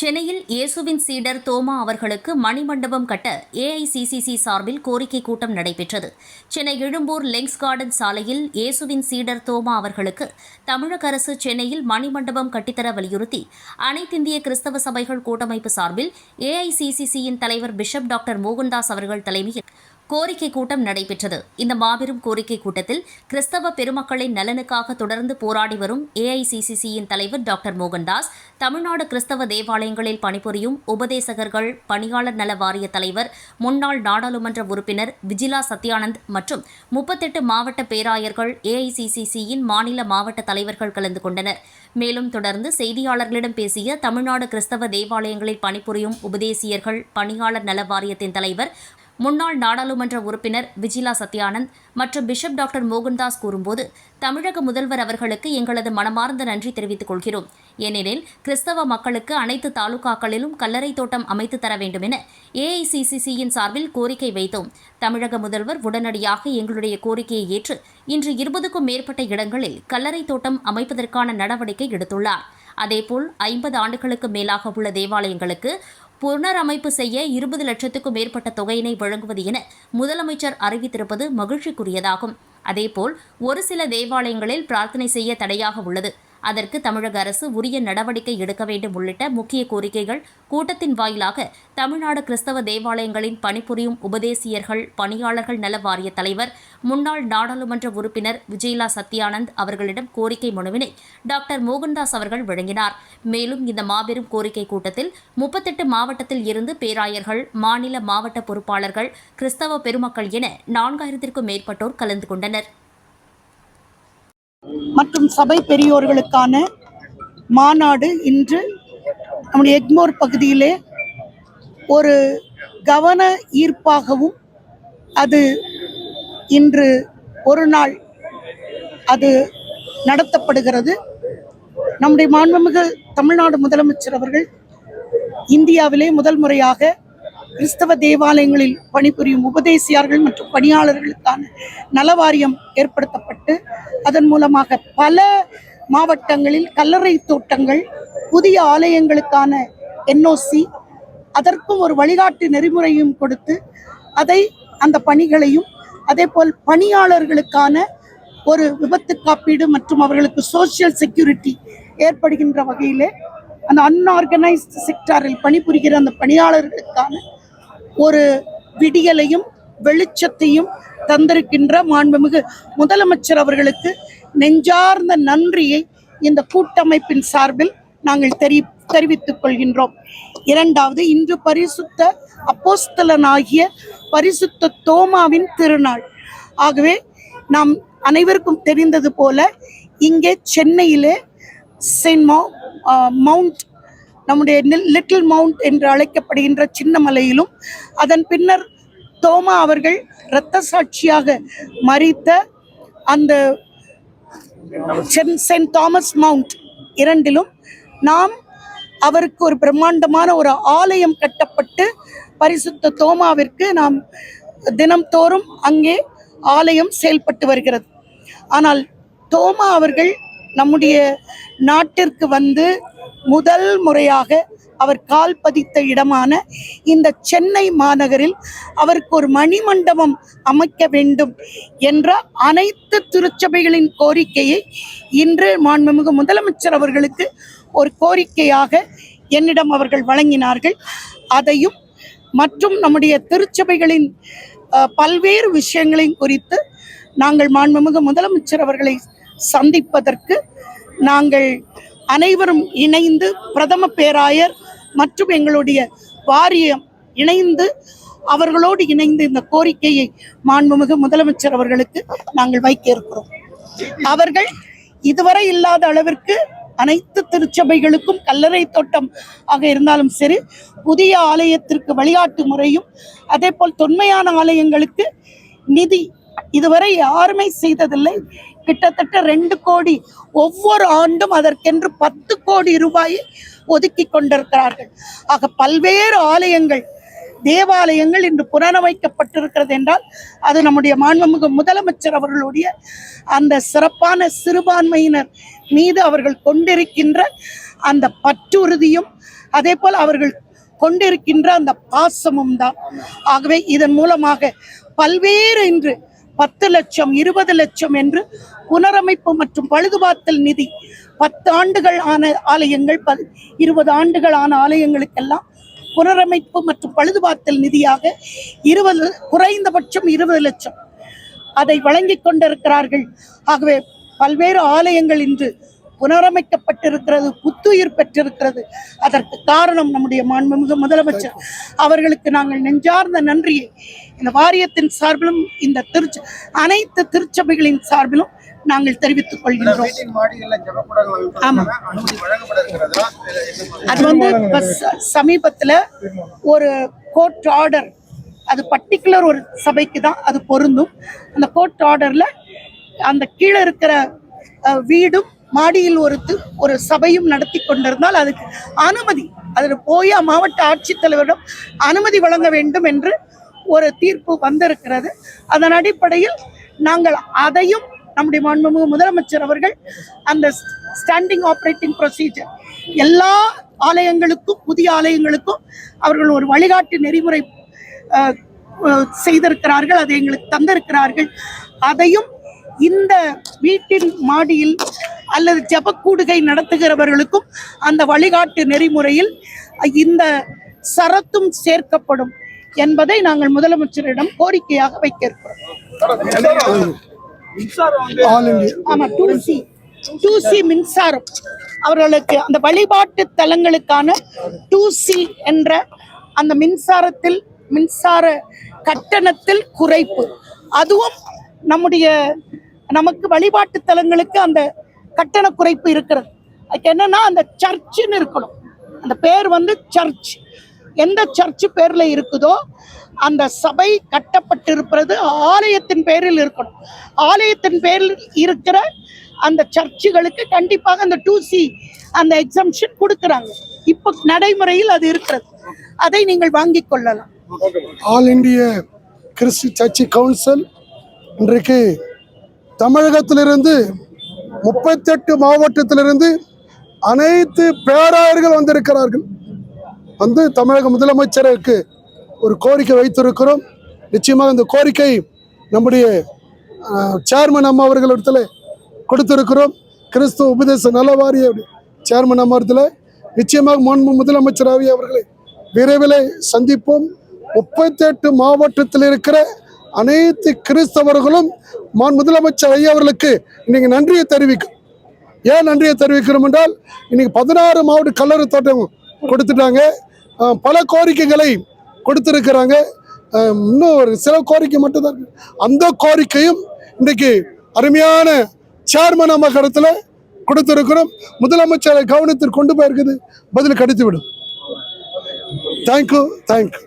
சென்னையில் இயேசுவின் சீடர் தோமா அவர்களுக்கு மணிமண்டபம் கட்ட ஏஐசிசிசி சார்பில் கோரிக்கை கூட்டம் நடைபெற்றது. சென்னை எழும்பூர் லெங்ஸ் கார்டன் சாலையில் இயேசுவின் சீடர் தோமா அவர்களுக்கு தமிழக அரசு சென்னையில் மணிமண்டபம் கட்டித்தர வலியுறுத்தி அனைத்திந்திய கிறிஸ்தவ சபைகள் கூட்டமைப்பு சார்பில் ஏஐசிசிசியின் தலைவர் பிஷப் டாக்டர் மோகன்தாஸ் அவர்கள் தலைமையில் கோரிக்கை கூட்டம் நடைபெற்றது. இந்த மாபெரும் கோரிக்கை கூட்டத்தில் கிறிஸ்தவ பெருமக்களின் நலனுக்காக தொடர்ந்து போராடி வரும் ஏஐசிசிசியின் தலைவர் டாக்டர் மோகன்தாஸ் தமிழ்நாடு கிறிஸ்தவ தேவாலயங்களில் பணிபுரியும் உபதேசகர்கள் பணியாளர் நல வாரிய தலைவர் முன்னாள் நாடாளுமன்ற உறுப்பினர் விஜிலா சத்யானந்த் மற்றும் முப்பத்தெட்டு மாவட்ட பேராயர்கள் ஏஐசிசிசியின் மாநில மாவட்ட தலைவர்கள் கலந்து கொண்டனர். மேலும் தொடர்ந்து செய்தியாளர்களிடம் பேசிய தமிழ்நாடு கிறிஸ்தவ தேவாலயங்களில் பணிபுரியும் உபதேசியர்கள் பணியாளர் நல வாரியத்தின் தலைவர் முன்னாள் நாடாளுமன்ற உறுப்பினர் விஜிலா சத்யானந்த் மற்றும் பிஷப் டாக்டர் மோகன்தாஸ் கூறும்போது தமிழக முதல்வர் அவர்களுக்கு எங்களது மனமார்ந்த நன்றி தெரிவித்துக் கொள்கிறோம். ஏனெனில் கிறிஸ்தவ மக்களுக்கு அனைத்து தாலுகாக்களிலும் கல்லறை தோட்டம் அமைத்து தர வேண்டும் என ஏஐசிசிசியின் சார்பில் கோரிக்கை வைத்தோம். தமிழக முதல்வர் உடனடியாக எங்களுடைய கோரிக்கையை ஏற்று இன்று இருபதுக்கும் மேற்பட்ட இடங்களில் கல்லறை தோட்டம் அமைப்பதற்கான நடவடிக்கை எடுத்துள்ளார். அதேபோல் ஐம்பது ஆண்டுகளுக்கு மேலாக உள்ள தேவாலயங்களுக்கு புனரமைப்பு செய்ய இருபது லட்சத்துக்கும் மேற்பட்ட தொகையினை வழங்குவது என முதலமைச்சர் அறிவித்திருப்பது மகிழ்ச்சிக்குரியதாகும். அதேபோல் ஒரு சில தேவாலயங்களில் பிரார்த்தனை செய்ய தடையாக உள்ளது. அதற்கு தமிழக அரசு உரிய நடவடிக்கை எடுக்க வேண்டும் உள்ளிட்ட முக்கிய கோரிக்கைகள் கூட்டத்தின் வாயிலாக தமிழ்நாடு கிறிஸ்தவ தேவாலயங்களின் பணிபுரியும் உபதேசியர்கள் பணியாளர்கள் நல வாரிய தலைவர் முன்னாள் நாடாளுமன்ற உறுப்பினர் விஜயலா சத்யானந்த் அவர்களிடம் கோரிக்கை மனுவினை டாக்டர் மோகன்தாஸ் அவர்கள் வழங்கினார். மேலும் இந்த மாபெரும் கோரிக்கை கூட்டத்தில் முப்பத்தெட்டு மாவட்டத்தில் இருந்து பேராயர்கள் மாநில மாவட்ட பொறுப்பாளர்கள் கிறிஸ்தவ பெருமக்கள் என நான்காயிரத்திற்கும் மேற்பட்டோர் கலந்து கொண்டனர். மற்றும் சபை பெரியோர்களுக்கான மாநாடு இன்று நம்முடைய எக்மோர் பகுதியிலே ஒரு கவன ஈர்ப்பாகவும் அது இன்று ஒரு நாள் அது நடத்தப்படுகிறது. நம்முடைய மாண்புமிகு தமிழ்நாடு முதலமைச்சர் அவர்கள் இந்தியாவிலே முதல் முறையாக கிறிஸ்தவ தேவாலயங்களில் பணிபுரியும் உபதேசியார்கள் மற்றும் பணியாளர்களுக்கான நலவாரியம் ஏற்படுத்தப்பட்டு அதன் மூலமாக பல மாவட்டங்களில் கல்லறை தோட்டங்கள் புதிய ஆலயங்களுக்கான என்ஓசி அதற்கும் ஒரு வழிகாட்டு நெறிமுறையும் கொடுத்து அதை அந்த பணிகளையும் அதே போல் பணியாளர்களுக்கான ஒரு விபத்து காப்பீடு மற்றும் அவர்களுக்கு சோசியல் செக்யூரிட்டி ஏற்படுகின்ற வகையிலே அந்த அன்ஆர்கனைஸ்டு செக்டாரில் பணிபுரிகிற அந்த பணியாளர்களுக்கான ஒரு விடியலையும் வெளிச்சத்தையும் தந்திருக்கின்ற மாண்புமிகு முதலமைச்சர் அவர்களுக்கு நெஞ்சார்ந்த நன்றியை இந்த கூட்டமைப்பின் சார்பில் நாங்கள் தெரி தெரிவித்துக் கொள்கின்றோம். இரண்டாவது இன்று பரிசுத்த அப்போஸ்தலனாகிய பரிசுத்த தோமாவின் திருநாள். ஆகவே நாம் அனைவருக்கும் தெரிந்தது போல இங்கே சென்னையிலே செயின்ட் மவுண்ட் நம்முடைய லிட்டில் மவுண்ட் என்று அழைக்கப்படுகின்ற சின்னமலையிலும் அதன் பின்னர் தோமா அவர்கள் இரத்த சாட்சியாக மறித்த அந்த சென் சென்ட் தாமஸ் மவுண்ட் இரண்டிலும் நாம் அவருக்கு ஒரு பிரம்மாண்டமான ஒரு ஆலயம் கட்டப்பட்டு பரிசுத்த தோமாவிற்கு நாம் தினம்தோறும் அங்கே ஆலயம் செயல்பட்டு வருகிறது. ஆனால் தோமா அவர்கள் நம்முடைய நாட்டிற்கு வந்து முதல் முறையாக அவர் கால் பதித்த இடமான இந்த சென்னை மாநகரில் அவருக்கு ஒரு மணிமண்டபம் அமைக்க வேண்டும் என்ற அனைத்து திருச்சபைகளின் கோரிக்கையை இன்று மாண்புமிகு முதலமைச்சர் அவர்களுக்கு ஒரு கோரிக்கையாக என்னிடம் அவர்கள் வழங்கினார்கள். அதையும் மற்றும் நம்முடைய திருச்சபைகளின் அஹ், பல்வேறு விஷயங்களையும் குறித்து நாங்கள் மாண்புமிகு முதலமைச்சர் அவர்களை சந்திப்பதற்கு நாங்கள் அனைவரும் இணைந்து பிரதம பேராயர் மற்றும் எங்களுடைய வாரியம் இணைந்து அவர்களோடு இணைந்து இந்த கோரிக்கையை மாண்புமிகு முதலமைச்சர் அவர்களுக்கு நாங்கள் வைக்க இருக்கிறோம். அவர்கள் இதுவரை இல்லாத அளவிற்கு அனைத்து திருச்சபைகளுக்கும் கல்லறை தோட்டம் ஆக இருந்தாலும் சரி புதிய ஆலயத்திற்கு வழிகாட்டு முறையும் அதே போல் தொன்மையான ஆலயங்களுக்கு நிதி இதுவரை யாருமே செய்ததில்லை. கிட்டத்தட்ட ரெண்டு கோடி ஒவ்வொரு ஆண்டும் அதற்கென்று பத்து கோடி ரூபாயை ஒதுக்கி கொண்டிருக்கிறார்கள். ஆக பல்வேறு ஆலயங்கள் தேவாலயங்கள் இன்று புனரமைக்கப்பட்டிருக்கிறது என்றால் அது நம்முடைய மாண்புமிகு முதலமைச்சர் அவர்களுடைய அந்த சிறப்பான சிறுபான்மையினர் மீது அவர்கள் கொண்டிருக்கின்ற அந்த பற்றுறுதியும் அதே போல் அவர்கள் கொண்டிருக்கின்ற அந்த பாசமும் தான். ஆகவே இதன் மூலமாக பல்வேறு இன்று பத்து லட்சம் இருபது லட்சம் என்று புனரமைப்பு மற்றும் பழுதுபார்த்தல் நிதி பத்து ஆண்டுகள் ஆன ஆலயங்கள் ப இருபது ஆண்டுகள் ஆன ஆலயங்களுக்கெல்லாம் புனரமைப்பு மற்றும் பழுதுபார்த்தல் நிதியாக இருபது குறைந்தபட்சம் இருபது லட்சம். அதை வழங்கிக் கொண்டிருக்கிறார்கள். ஆகவே பல்வேறு ஆலயங்கள் இன்று புனரமைக்கப்பட்டிருக்கிறது புத்துயிர் பெற்றிருக்கிறது. அதற்கு காரணம் நம்முடைய மாண்புமிகு முதலமைச்சர் அவர்களுக்கு நாங்கள் நெஞ்சார்ந்த நன்றியை இந்த வாரியத்தின் சார்பிலும் இந்த திருச்ச அனைத்து திருச்சபைகளின் சார்பிலும் நாங்கள் தெரிவித்துக் கொள்கின்றோம். ஆமா. அது வந்து சமீபத்துல ஒரு கோர்ட் ஆர்டர் அது பர்டிகுலர் ஒரு சபைக்கு தான் அது பொருந்தும். அந்த கோர்ட் ஆர்டர்ல அந்த கீழே இருக்கிற வீடும் மாடியில் ஒரு ஒரு சபையும் நடத்தி கொண்டிருந்தால் அதுக்கு அனுமதி. அதில் போய் மாவட்ட ஆட்சித்தலைவரிடம் அனுமதி வழங்க வேண்டும் என்று ஒரு தீர்ப்பு வந்திருக்கிறது. அதன் அடிப்படையில் நாங்கள் அதையும் நம்முடைய மாண்புமிகு முதலமைச்சர் அவர்கள் அந்த ஸ்டாண்டிங் ஆப்ரேட்டிங் ப்ரொசீஜர் எல்லா ஆலயங்களுக்கும் புதிய ஆலயங்களுக்கும் அவர்கள் ஒரு வழிகாட்டு நெறிமுறை செய்திருக்கிறார்கள் அதை எங்களுக்கு தந்திருக்கிறார்கள். அதையும் இந்த வீட்டின் மாடியில் அல்லது ஜபக்கூடுகை நடத்துகிறவர்களுக்கும் அந்த வழிகாட்டு நெறிமுறையில் இந்த சரத்தும் சேர்க்கப்படும் என்பதை நாங்கள் முதலமைச்சரிடம் கோரிக்கையாக வைக்க இருக்கிறோம் ஆமா டூ சி டூ சி மின்சாரம். அவர்களுக்கு அந்த வழிபாட்டு தலங்களுக்கான டூ சி என்ற அந்த மின்சாரத்தில் மின்சார கட்டணத்தில் குறைப்பு. அதுவும் நம்முடைய நமக்கு வழிபாட்டு தலங்களுக்கு அந்த கட்டண குறைப்பு இருக்கிறது. அதுக்கு என்னன்னா அந்த சர்ச்சுன்னு இருக்கணும். அந்த பேர் வந்து சர்ச். எந்த சர்ச்சு பேர்ல இருக்குதோ அந்த சபை கட்டப்பட்டிருப்பது ஆலயத்தின் பேரில் இருக்கணும். ஆலயத்தின் பேரில் இருக்கிற அந்த சர்ச்சுகளுக்கு கண்டிப்பாக அந்த டூ சி அந்த எக்ஸம்ஷன் கொடுக்குறாங்க. இப்போ நடைமுறையில் அது இருக்கிறது. அதை நீங்கள் வாங்கிக் கொள்ளலாம். ஆல் இந்திய கிறிஸ்து சர்ச்சு கவுன்சில் இன்றைக்கு தமிழகத்திலிருந்து முப்பத்தெட்டு மாவட்டத்திலிருந்து அனைத்து பேராயர்கள் வந்திருக்கிறார்கள். வந்து தமிழக முதலமைச்சருக்கு ஒரு கோரிக்கை வைத்திருக்கிறோம். நிச்சயமாக இந்த கோரிக்கை நம்முடைய சேர்மன் அம்மா அவர்களிடத்தில் கொடுத்திருக்கிறோம். கிறிஸ்துவ உபதேச நலவாரிய சேர்மன் அம்மா இடத்துல. நிச்சயமாக முன்பு முதலமைச்சர் ஆகிய அவர்களை விரைவில் சந்திப்போம். முப்பத்தெட்டு மாவட்டத்தில் இருக்கிற அனைத்து கிறிஸ்தவர்களும் மான் முதலமைச்சர் ஐயா அவர்களுக்கு இன்னைக்கு நன்றியை தெரிவிக்கும் ஏன் நன்றியை தெரிவிக்கிறோம் என்றால் இன்னைக்கு பதினாறு மாவட்ட கல்லறை தோட்டம் கொடுத்துட்டாங்க. பல கோரிக்கைகளை கொடுத்துருக்கிறாங்க. இன்னும் ஒரு சில கோரிக்கை மட்டும்தான் அந்த கோரிக்கையும் இன்றைக்கு அருமையான சேர்மன் அம்மா கடத்துல முதலமைச்சரை கவனத்தில் கொண்டு போயிருக்குது. பதில் கிடைத்து விடும் தேங்க்யூ தேங்க்யூ